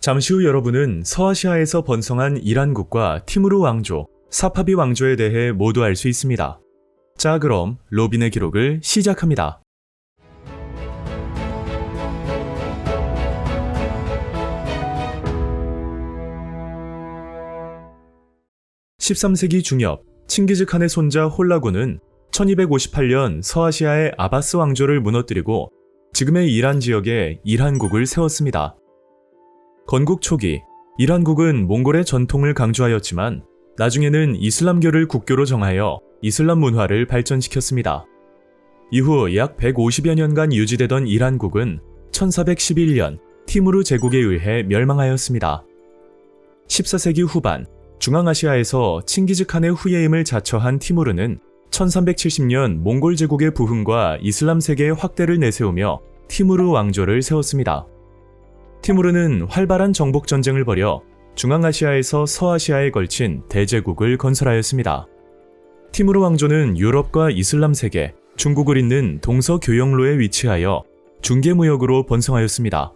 잠시 후 여러분은 서아시아에서 번성한 이란국과 티무르 왕조, 사파비 왕조에 대해 모두 알 수 있습니다. 자, 그럼 로빈의 기록을 시작합니다. 13세기 중엽, 칭기즈 칸의 손자 홀라군은 1258년 서아시아의 아바스 왕조를 무너뜨리고 지금의 이란 지역에 이란국을 세웠습니다. 건국 초기, 이란국은 몽골의 전통을 강조하였지만 나중에는 이슬람교를 국교로 정하여 이슬람 문화를 발전시켰습니다. 이후 약 150여 년간 유지되던 이란국은 1411년 티무르 제국에 의해 멸망하였습니다. 14세기 후반 중앙아시아에서 칭기즈칸의 후예임을 자처한 티무르는 1370년 몽골 제국의 부흥과 이슬람 세계의 확대를 내세우며 티무르 왕조를 세웠습니다. 티무르는 활발한 정복 전쟁을 벌여 중앙아시아에서 서아시아에 걸친 대제국을 건설하였습니다. 티무르 왕조는 유럽과 이슬람 세계, 중국을 잇는 동서 교역로에 위치하여 중개 무역으로 번성하였습니다.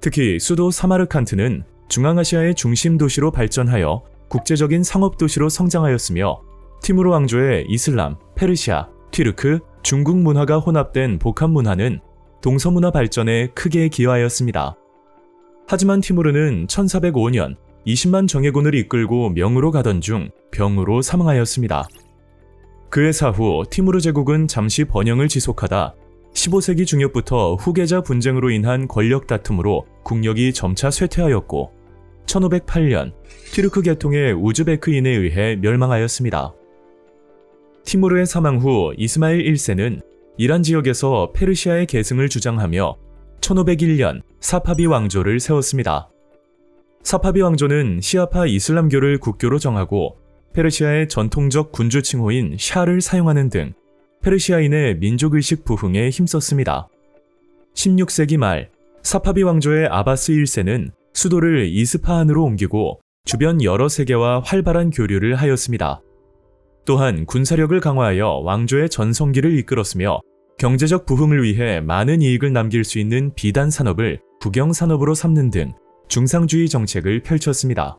특히 수도 사마르칸트는 중앙아시아의 중심 도시로 발전하여 국제적인 상업 도시로 성장하였으며 티무르 왕조의 이슬람, 페르시아, 튀르크, 중국 문화가 혼합된 복합 문화는 동서 문화 발전에 크게 기여하였습니다. 하지만 티무르는 1405년 20만 정예군을 이끌고 명으로 가던 중 병으로 사망하였습니다. 그의 사후 티무르 제국은 잠시 번영을 지속하다 15세기 중엽부터 후계자 분쟁으로 인한 권력 다툼으로 국력이 점차 쇠퇴하였고 1508년 튀르크 계통의 우즈베크인에 의해 멸망하였습니다. 티무르의 사망 후 이스마일 1세는 이란 지역에서 페르시아의 계승을 주장하며 1501년 사파비 왕조를 세웠습니다. 사파비 왕조는 시아파 이슬람교를 국교로 정하고 페르시아의 전통적 군주 칭호인 샤를 사용하는 등 페르시아인의 민족의식 부흥에 힘썼습니다. 16세기 말 사파비 왕조의 아바스 1세는 수도를 이스파한으로 옮기고 주변 여러 세계와 활발한 교류를 하였습니다. 또한 군사력을 강화하여 왕조의 전성기를 이끌었으며 경제적 부흥을 위해 많은 이익을 남길 수 있는 비단 산업을 국영 산업으로 삼는 등 중상주의 정책을 펼쳤습니다.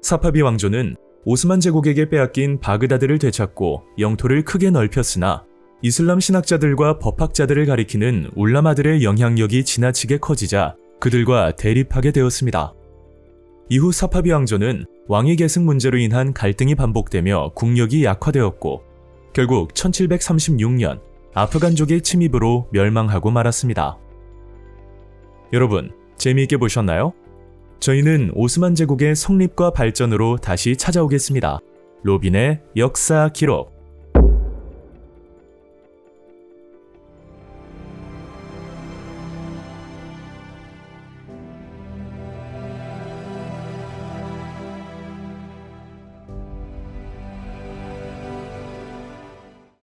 사파비 왕조는 오스만 제국에게 빼앗긴 바그다드를 되찾고 영토를 크게 넓혔으나 이슬람 신학자들과 법학자들을 가리키는 울라마들의 영향력이 지나치게 커지자 그들과 대립하게 되었습니다. 이후 사파비 왕조는 왕위 계승 문제로 인한 갈등이 반복되며 국력이 약화되었고 결국 1736년 아프간족의 침입으로 멸망하고 말았습니다. 여러분, 재미있게 보셨나요? 저희는 오스만 제국의 성립과 발전으로 다시 찾아오겠습니다. 로빈의 역사 기록